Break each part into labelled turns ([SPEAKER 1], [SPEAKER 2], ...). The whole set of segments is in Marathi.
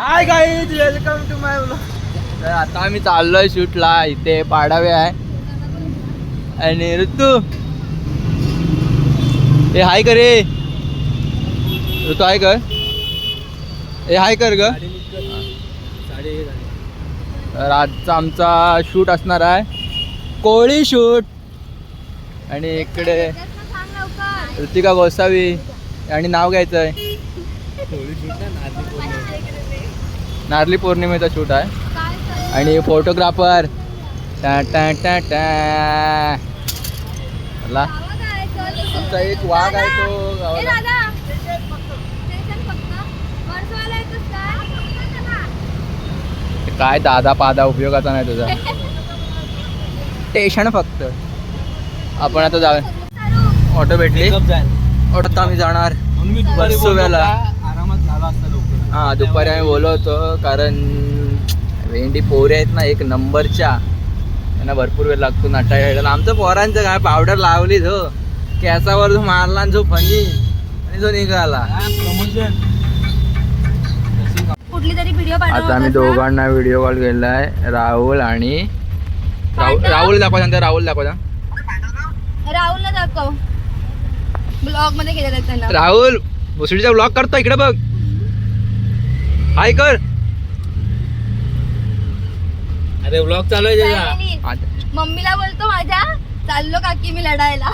[SPEAKER 1] Hi guys welcome to my blog तर आता आम्ही चाललोय शूटला इथे पाडावे आहे. आणि ऋतू. ए हाय कर रे ऋतू हाय कर. ए हाय कर ग. तर आजचा आमचा शूट असणार आहे. कोळी शूट. आणि इकडे ऋतिका गोसावी. आणि नाव घ्यायचं आहे नारली पौर्णिमेचा शूट आहे. आणि फोटोग्राफर. टा टा टा टा. मला आमचा एक वाघ आहे तो गावाला. काय दादा पादा उपयोगाचा नाही तुझा. स्टेशन फक्त. आपण आता जाऊ ऑटो भेटली. ऑटोत आम्ही जाणार. वर्सोव्याला.
[SPEAKER 2] आरामात झाला असता लवकर
[SPEAKER 1] हा दुपारी आम्ही बोललो होतो कारण भेंडी पोरे आहेत ना एक नंबरच्या. त्यांना भरपूर वेळ लागतो नटायला आमचं पोरांचं काय पावडर लावलीच हो कॅसावर जो मारला आणि जो फणी आणि जो निघाला.
[SPEAKER 2] प्रमोशन
[SPEAKER 3] कुठली तरी व्हिडिओ
[SPEAKER 1] आता आम्ही दोघांना व्हिडिओ कॉल केला आहे राहुल आणि राहुल राहुल दाखवा सांगता राहुल दाखवा
[SPEAKER 3] राहुलला दाखव. ब्लॉगमध्ये केलेलं
[SPEAKER 1] राहुल भोसडीचा ब्लॉग करतो इकडे बघ. हाय कर
[SPEAKER 2] अरे ब्लॉग चालू आहे
[SPEAKER 3] नाही,
[SPEAKER 2] त्याचा.
[SPEAKER 3] नाही, नाही.
[SPEAKER 1] आता-
[SPEAKER 3] मम्मीला बोलतो माझ्या चाललो काकी मी लढायला.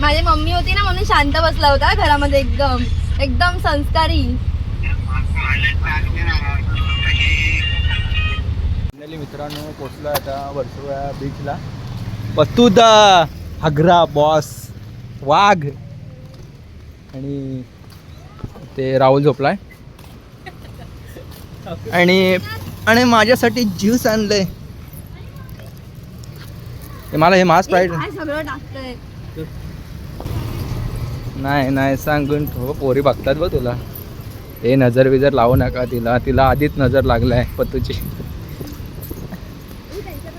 [SPEAKER 3] माझी मम्मी होती ना म्हणून शांत बसला होता घरामध्ये एकदम. एकदम संस्कारी.
[SPEAKER 1] फायनली मित्रांनो पोचलो आता वर्सोवा बीचला पतुदा हगरा बॉस वाघ. आणि ते राहुल झोपलाय. आणि आणि माझ्यासाठी ज्यूस आणलंय. मला हे मास्क
[SPEAKER 3] हे
[SPEAKER 1] पाहिजे नाही नाही सांगून ठेव पोरी बघतात बघ तुला. हे नजर बिजर लावू नका तिला तिला आधीच नजर लागलाय पत्तूची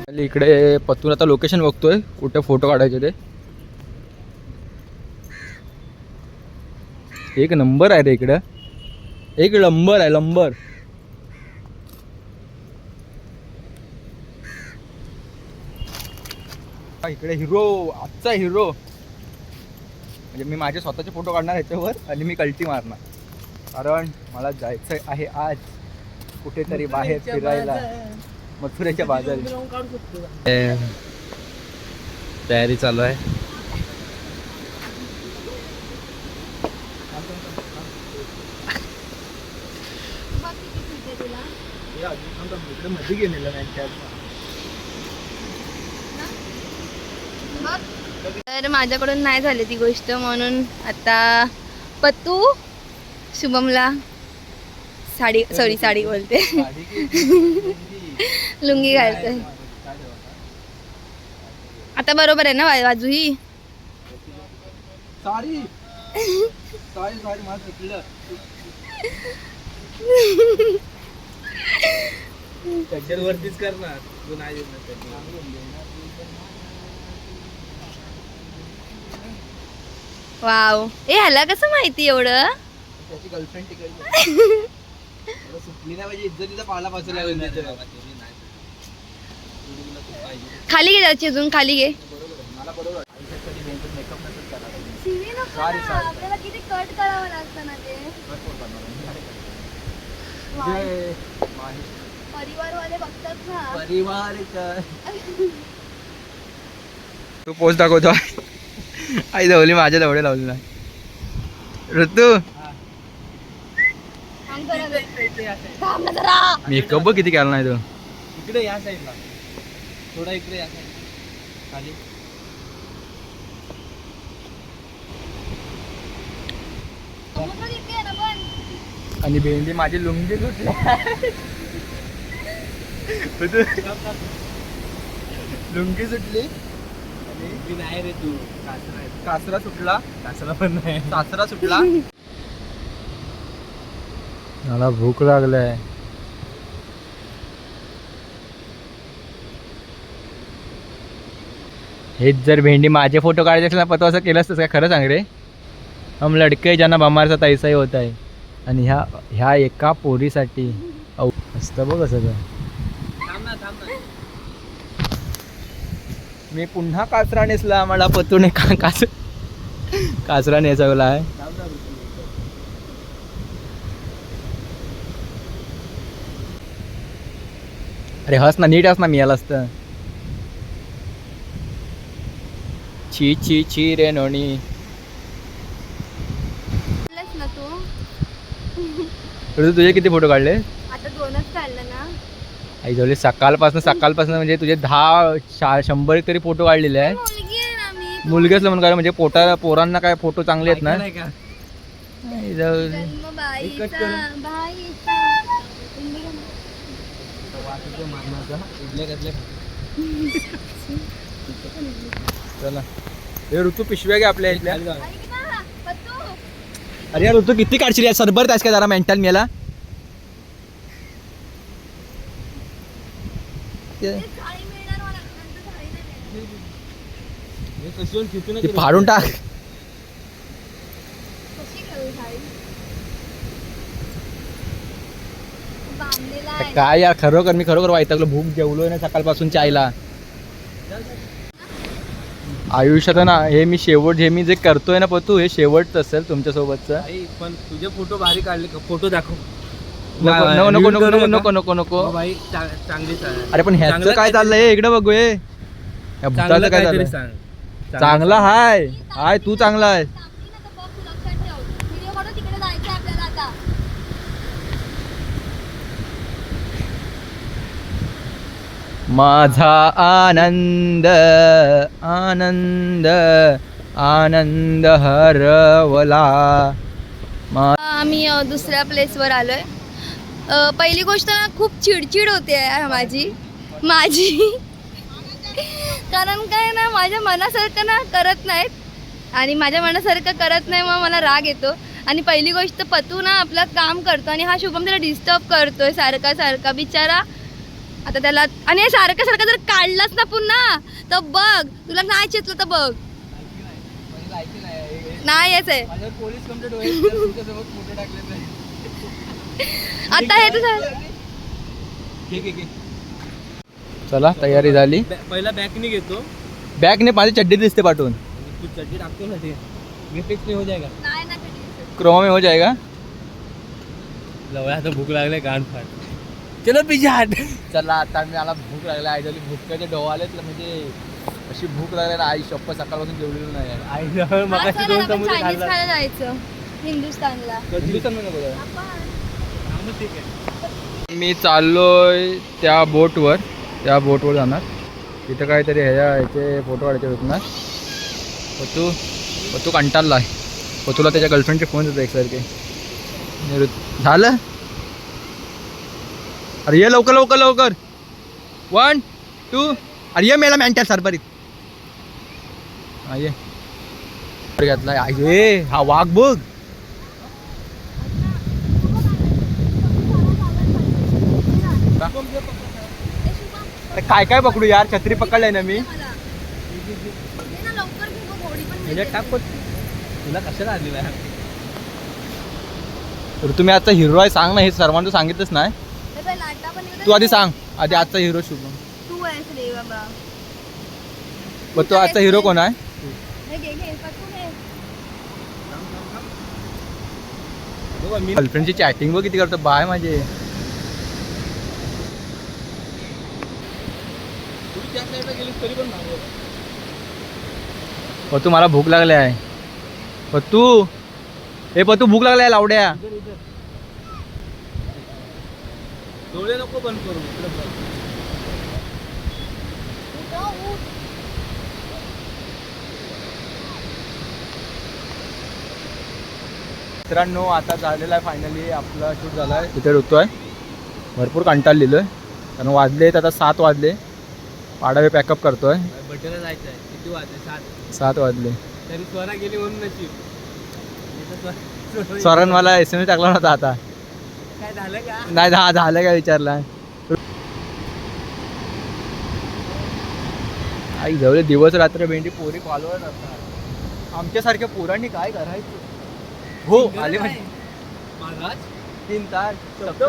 [SPEAKER 1] आणि इकडे पत्तून आता लोकेशन बघतोय कुठे फोटो काढायचे ते. एक नंबर आहे रे इकडं. एक नंबर आहे नंबर. हा, इकडे हिरो आजचा हिरो. म्हणजे मी माझे स्वतःचे फोटो काढणार ह्याच्यावर आणि मी कल्टी मारणार. कारण मला जायचं आहे आज. कुठेतरी बाहेर फिरायला. मथुरेच्या बाजारी. तयारी चालू आहे
[SPEAKER 3] बघ किती sweet आहे तुला.
[SPEAKER 1] मध्ये गेलेलं नाही
[SPEAKER 3] बघ. तर माझ्याकडून नाही झाली ती गोष्ट म्हणून आता पत्तू शुभमला साडी सॉरी साडी बोलते. लुंगी? घालते. आता बरोबर आहे ना वा- बाजू ही
[SPEAKER 1] साडी साडी साडी मला
[SPEAKER 2] वरतीच करणार. तू नाही देणार.
[SPEAKER 3] वाव. ए ह्याला कसं माहिती एवढं?
[SPEAKER 1] त्याची गर्लफ्रेंड तिकडे सुटली नाही पाहिजे. इज्जतीचा पाला.
[SPEAKER 3] खाली घे त्याची अजून खाली घे.
[SPEAKER 1] मला बरोबर आयुष्यात कधी मेकअप नसेल करायला Sorry, sorry.
[SPEAKER 3] आपल्याला किती कट करावं लागतं ना ते? परिवारवाले बघतात ना.
[SPEAKER 1] परिवार तू पोच दाखवतो. आई जवळी माझ्या जवळ लावली नाही. ऋतू. मेकअप बघ किती केला नाही तू.
[SPEAKER 2] इकडे या साईडला थोडा इकडे या साईड खाली.
[SPEAKER 1] आणि भेंडी माझी लुंगी ऋतू, लुंगी सुटली?
[SPEAKER 2] मी नाही रे तू कासरा.
[SPEAKER 1] कासरा सुटला?
[SPEAKER 2] कासरा पण नाही.
[SPEAKER 1] सासरा सुटला? मला भूक लागलाय. हेच जर भेंडी माझे फोटो काढायचे असेल ना पण तू असं केलं असतं काय? खरं सांग रे. हम लडके ज्यांना बमारचा तैसाही होत आहे. आणि ह्या ह्या एका पोरीसाठी असतं बघ सगळं
[SPEAKER 2] थांब ना थांब ना
[SPEAKER 1] मी पुन्हा काचरा नेसला मला पतूने का काच काचरा नेसवला आहे. अरे हस ना नीट हस ना मी याला असतं. छी छी छी रे नोनी. तुझे किती फोटो काढले?
[SPEAKER 3] आता दोनच
[SPEAKER 1] आई जवळ सकाळपासून सकाळपासून म्हणजे तुझे दहा शा शंभर एक तरी फोटो काढलेले
[SPEAKER 3] आहे
[SPEAKER 1] मुलगी म्हणून काय म्हणजे पोटा पोरांना काय फोटो चांगले आहेत ना? चला. हे ऋतू पिशव्या घ्या आपल्या इथल्या. अरे ऋतू किती काढशील? सरबर तास का जरा मेंटल मेला?
[SPEAKER 3] ते
[SPEAKER 1] फाडून टाक. काय यार खरोखर मी खरोखर वाईटगलो भूक जेवलोय ना सकाळपासून चायला. आयुष्यात ना हे मी शेवट हे मी जे करतोय ना पतू हे शेवट असेल तुमच्या सोबतच
[SPEAKER 2] आई पण तुझे फोटो भारी काढले. का फोटो दाखव.
[SPEAKER 1] नको नको नको नको नको नको. नको
[SPEAKER 2] चांगली
[SPEAKER 1] अरे पण ह्याच काय चाललंय? इकडे
[SPEAKER 2] बघूये
[SPEAKER 1] काय चाललंय? चांगला हाय. हाय तू चांगला आहे माझा आनंद आनंद आनंद हरवला.
[SPEAKER 3] आम्ही दुसऱ्या प्लेसवर आलोय. अ, पहिली गोष्ट ना खूप चिडचिड होते आहे माझी. माझी. कारण काय ना माझ्या मनासारखं ना करत नाहीत. आणि माझ्या मनासारखं करत नाही मग मला राग येतो. आणि पहिली गोष्ट पतू ना आपलं काम करतो आणि हा शुभम त्याला डिस्टर्ब करतोय सारखा सारखा. बिचारा आता त्याला आणि हे सारखं सारखं जर काढलाच ना पुन्हा तर बघ तुला नाही चेतलं तर बघ. नाही याच आहे.
[SPEAKER 2] पोलीस कंप्लेंट होईल तर तुमच्यासोबत फोटो टाकले तर.
[SPEAKER 3] आता हे
[SPEAKER 2] ठीक
[SPEAKER 1] चला तयारी झाली.
[SPEAKER 2] पहिला बॅकनी घेतो.
[SPEAKER 1] बॅगने माझी चड्डी दिसते पाठवून.
[SPEAKER 2] तू चड्डी टाकतो ना ते. हो जाएगा.
[SPEAKER 1] क्रोमा में हो जाएगा?
[SPEAKER 2] लवया आता भूक लागले गाण फाट चलो पिझ्झा हट
[SPEAKER 1] चला आता मी मला भूक लागला. आई झाली भूक डोळालेच म्हणजे अशी भूक लागली ना आई शप्प सकाळपासून जेवलेलं नाही. आहे.
[SPEAKER 2] आई
[SPEAKER 3] हा, जायचं हिंदुस्थानला.
[SPEAKER 1] मी चाललोय त्या बोटवर त्या बोटवर जाणार. तिथं काहीतरी ह्याच्या ह्याचे फोटो काढायचे विकणार पतू पतू कंटाळला आहे. पतूला त्याच्या गर्लफ्रेंडचे फोन येतो एकसारखे. झालं? अरे ये लवकर लवकर लवकर. वन टू अरे ये मेला मॅन्टॅल सरपरीत ये. घेतला आहे हा वाघ बघ अरे काय काय पकडू यार? छत्री पकडलाय ना मी.
[SPEAKER 2] टाक पण तुला कशाला आलेला आहे
[SPEAKER 1] तर तुम्ही आजचा हिरो आहे सांग ना हे सर्वांचं सांगितलंच नाही. तू आधी सांग आधी आजचा हिरो शुभम
[SPEAKER 3] तू आहेस रे बाबा.
[SPEAKER 1] मग तो आजचा हिरो कोण आहे?
[SPEAKER 3] हे घे घे पटकन घे.
[SPEAKER 2] बघा मी
[SPEAKER 1] गर्लफ्रेंडची चॅटिंग बघ किती करतो बाय माझे
[SPEAKER 2] तू त्या साईडला गेलीस तरी पण मागव.
[SPEAKER 1] पतू मला भूक लागली आहे. पतू हे पतू भूक लागली आहे लावड्या.
[SPEAKER 2] डोळे नको बंद करू.
[SPEAKER 1] मित्रांनो आता झालेला आहे फायनली आपला शूट झाला आहे तिथे ऋतू आहे भरपूर कंटाळलेलो आहे. कारण वाजलेत आता सात वाजले. पाडावे पॅकअप करतोय.
[SPEAKER 2] जायचं आहे किती वाजले? सात.
[SPEAKER 1] सात वाजले.
[SPEAKER 2] तरी स्वरा गेली म्हणून नशीब. नाही तर स्वर- स्वर-
[SPEAKER 1] स्वरण मला एस एम एस टाकला नव्हता आता.
[SPEAKER 2] काय झालं का?
[SPEAKER 1] नाही झा झालं काय विचारला? आई जवळ दिवस रात्र भेंडी पोरी फॉलोअर असतात. आमच्यासारख्या पोरांनी काय करायचं? हो आले म्हणजे
[SPEAKER 2] महाराज?
[SPEAKER 1] तीन तास. शब्द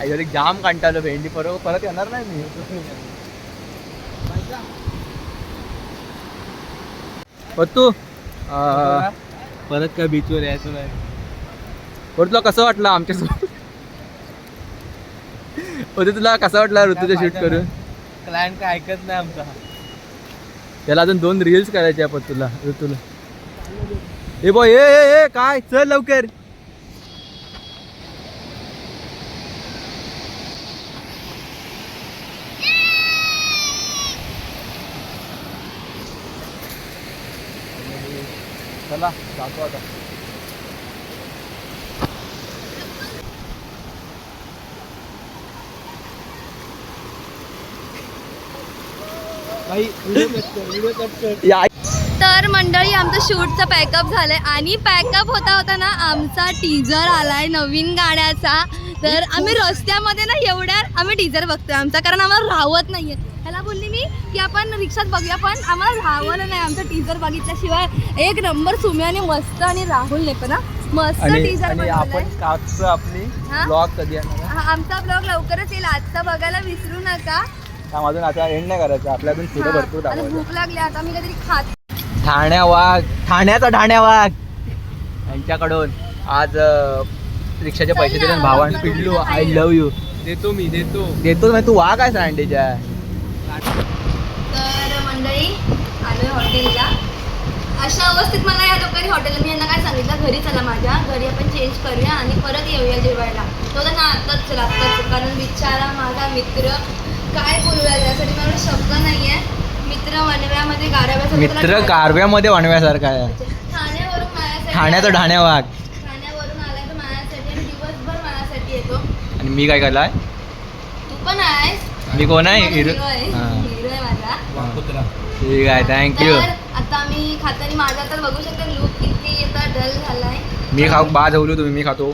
[SPEAKER 1] आई जाम कंटाळलो भेंडी परत परत येणार नाही मी. तू
[SPEAKER 2] परत काय बीचवर यायचं नाही.
[SPEAKER 1] तुला कसं वाटलं आमच्यासोबत? होते तुला कसं वाटलं ऋतूचं शूट करून?
[SPEAKER 2] क्लायंट काय ऐकत नाही आमचा.
[SPEAKER 1] त्याला अजून दोन रील्स करायचे आपण तुला ऋतूला. ए ए, ए काय? चल लवकर. चला जातो आता.
[SPEAKER 3] तर मंडळी आमचं शूटचं पॅकअप झालंय. आणि पॅकअप होता होता ना आमचा टीजर आलाय नवीन गाण्याचा. तर आम्ही रस्त्यामध्ये ना एवढ्या आम्ही टीजर बघतोय आमचा कारण आम्हाला राहवत नाहीये. ह्याला बोलली मी की आपण रिक्षात बघूया पण आम्हाला राहवलं नाही आमचा टीजर बघितल्याशिवाय एक नंबर सुम्याने मस्त आणि राहुलने पण मस्त
[SPEAKER 1] आणि
[SPEAKER 3] टीजर
[SPEAKER 1] आणि आपण काच आपली? ब्लॉग कधी?
[SPEAKER 3] आमचा ब्लॉग लवकरच येईल आजचा बघायला विसरू नका.
[SPEAKER 1] अजून आता एंड नाही करायचं आपल्या अजून पुढे
[SPEAKER 3] हा,
[SPEAKER 1] भरपूर
[SPEAKER 3] भूक लागली आता मी काहीतरी खात
[SPEAKER 1] ठाण्या वाघ ठाण्याचा ठाण्या वाघ! यांच्याकडून आज रिक्षाचे पैसे दिले भावान
[SPEAKER 3] उठून
[SPEAKER 1] आय. लव्ह यू
[SPEAKER 2] देतो मी देतो.
[SPEAKER 1] देतो तू वाघ आहे सांडेच्या
[SPEAKER 3] तर मंडळी आलोय हॉटेलला. अशा अवस्थेत मला या लोकांनी हॉटेलला मी यांना काय सांगितलं? घरी चला माझ्या. घरी आपण चेंज करूया आणि परत येऊया जेवायला. तो तर ना आत्ताच चला आत्ताच कारण बिचारा माझा मित्र काय बोलूया यासाठी माझ्याकडे शब्द नाही आहे मित्र वनव्यामध्ये गाराव्यासाठी त्याला
[SPEAKER 1] मित्र कारव्यामध्ये वाणव्यासारखा आहे.
[SPEAKER 3] ठाण्यावरून माझ्यासाठी
[SPEAKER 1] ठाण्याचा ठाण्या वाघ
[SPEAKER 3] ठाण्यावरून आलाय तर माझ्यासाठी आणि दिवसभर माझ्यासाठी येतो.
[SPEAKER 1] आणि मी काय केलाय
[SPEAKER 3] तू पण आहेस.
[SPEAKER 1] मी कोण आहे? हिरो
[SPEAKER 3] hero आहे.
[SPEAKER 1] हा.
[SPEAKER 3] हिरो आहे माझा.
[SPEAKER 2] कुत्रा
[SPEAKER 1] ठीक आहे थँक्यू
[SPEAKER 3] तर आता मी खाताना माझा तर बघू शकता लूक किती आता डल झालाय.
[SPEAKER 1] मी खाऊ बा झवलो तुम्ही मी खातो.